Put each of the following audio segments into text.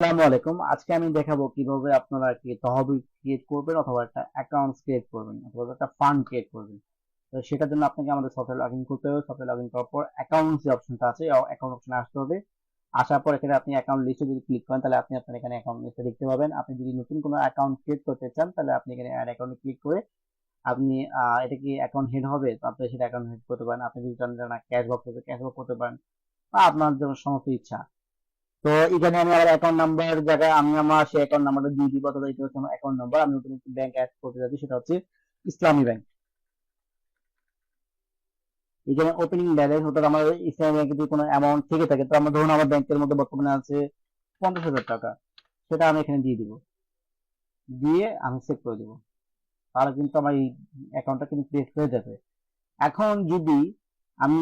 আসসালামু আলাইকুম। আজকে আমি দেখাবো কীভাবে আপনারা কি তহবিল ক্রিয়েট করবেন অথবা একটা অ্যাকাউন্ট ক্রিয়েট করবেন অথবা একটা ফান্ড ক্রিয়েট করবেন। তো সেটার জন্য আপনাকে আমাদের সফটওয়্যার লগ ইন করতে হবে। সফটওয়্যার লগ ইন করার পর অ্যাকাউন্ট যে অপশনটা আছে অ্যাকাউন্ট অপশনে আসতে হবে। আসার পর এখানে আপনি অ্যাকাউন্ট লিস্টে যদি ক্লিক করেন, তাহলে আপনি আপনার এখানে অ্যাকাউন্ট লিস্টে দেখতে পাবেন। আপনি যদি নতুন কোনো অ্যাকাউন্ট ক্রিয়েট করতে চান, তাহলে আপনি এখানে অ্যাড অ্যাকাউন্টে ক্লিক করে আপনি এটা কি অ্যাকাউন্ট হেড হবে? তো আপনি সেটা অ্যাকাউন্ট হেড করতে পারেন। আপনি যদি চান ক্যাশ বক্স ক্যাশ বক্স করতে পারেন। বা আপনার যেমন সমস্ত ইচ্ছা। তো এখানে আমি আমার অ্যাকাউন্ট নাম্বার জায়গায় আমি আমার সেই অ্যাকাউন্ট নাম্বারটা দিয়ে দিব, অথবা এটা হচ্ছে আমার অ্যাকাউন্ট নাম্বার আমি নতুন একটি ব্যাংক অ্যাড করতে যাচ্ছি, সেটা হচ্ছে ইসলামী ব্যাংক এখানে ওপেনিং ব্যালেন্স অর্থাৎ আমার ইসলামী ব্যাংকে যদি কোনো অ্যামাউন্ট থেকে থাকে, তো আমার ধরুন আমার ব্যাংকের মধ্যে বর্তমানে আছে পঞ্চাশ হাজার টাকা, সেটা আমি এখানে দিয়ে দিব। দিয়ে আমি চেক করে দিব। তাহলে কিন্তু আমার এই অ্যাকাউন্টটা কিন্তু ক্রিয়েট হয়ে যাবে। এখন যদি আমি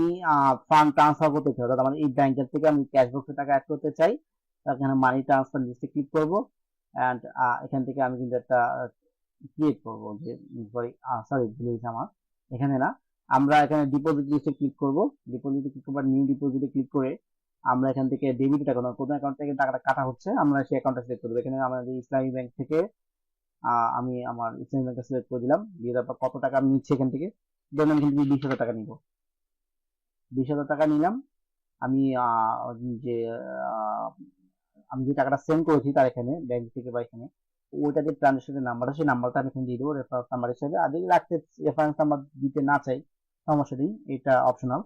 ফান্ড ট্রান্সফার করতে চাই। অর্থাৎ আমার এই ব্যাংকের থেকে আমি ক্যাশ বক্সে টাকা অ্যাড করতে চাই। এখানে মানি ট্রান্সফার লিস্টে ক্লিক করব। অ্যান্ড এখান থেকে আমি কিন্তু একটা ক্রিয়েট করব যে সরি সরি ভুল হয়েছে আমার। এখানে না, আমরা এখানে ডিপোজিট লিস্টে ক্লিক করব। ডিপোজিটে ক্লিক করবার নিউ ডিপোজিটে ক্লিক করে আমরা এখান থেকে ডেবিট অ্যাকাউন্ট কোনো অ্যাকাউন্ট থেকে টাকাটা কাটা হচ্ছে, আমরা সেই অ্যাকাউন্টটা সিলেক্ট করব এখানে আমাদের ইসলামী ব্যাংক থেকে আমি আমার ইসলামী ব্যাংকটা সিলেক্ট করে দিলাম। দিয়ে তারপর কত টাকা আমি নিচ্ছি এখান থেকে? ধরুন আমি কিন্তু বিশ হাজার টাকা নিব। বিশ হাজার টাকা নিলাম। আমি যে আমি যে টাকাটা সেন্ড করেছি তার এখানে ব্যাংক থেকে বা এখানে, ওইটা যে ট্রানজাকশনের নাম্বারটা সেই নাম্বারটা আমি এখানে দিয়ে দেবো রেফারেন্স নাম্বার হিসেবে। আর যদি রাখতে রেফারেন্স নাম্বার দিতে না চাই, সমস্যা নেই, এটা অপশনাল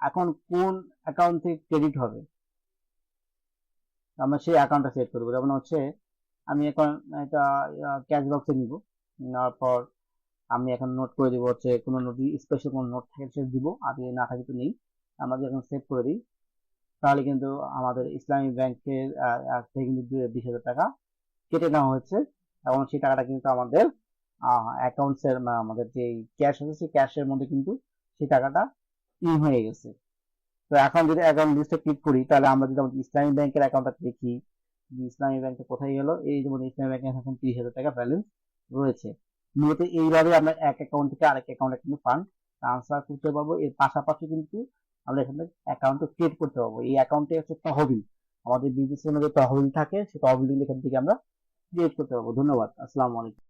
এখন কোন অ্যাকাউন্ট থেকে ক্রেডিট হবে? আমরা সেই অ্যাকাউন্টটা সেট করব। যেমন হচ্ছে, আমি এখন এটা ক্যাশ বক্সে নিব। নেওয়ার পর আমি এখন নোট করে দিব হচ্ছে কোনো নোট স্পেশাল কোনো নোট থাকে সে দিব, আর যদি না থাকে তো নেই। আমরা যদি এখন সেভ করে দিই, তাহলে কিন্তু আমাদের ইসলামী ব্যাংকের থেকে কিন্তু বিশ হাজার টাকা কেটে নেওয়া হয়েছে। এবং সেই টাকাটা কিন্তু আমাদের অ্যাকাউন্টসের আমাদের যে ক্যাশ আছে, সেই ক্যাশের মধ্যে কিন্তু সেই টাকাটা ইন হয়ে গেছে। তো এখন যদি অ্যাকাউন্ট লিস্টে ক্লিক করি, তাহলে আমরা যদি আমাদের ইসলামী ব্যাংকের অ্যাকাউন্টটা দেখি ইসলামী ব্যাংকে কোথায় গেল? এই যেমন ইসলামী ব্যাংকে এখন তিরিশ হাজার টাকা ব্যালেন্স রয়েছে। মূলত এইভাবে আমরা এক অ্যাকাউন্ট থেকে আরেক অ্যাকাউন্টে কিন্তু ফান্ড ট্রান্সফার করতে পারব। এর পাশাপাশি কিন্তু আমরা এখানে অ্যাকাউন্ট ক্রিয়েট করতে পারব। এই অ্যাকাউন্টে হচ্ছে তহবিল। আমাদের বিজনেসের মধ্যে তহবিল থাকে, সে তহবিল এখান থেকে আমরা ক্রিয়েট করতে পারব। ধন্যবাদ। আসসালামু আলাইকুম।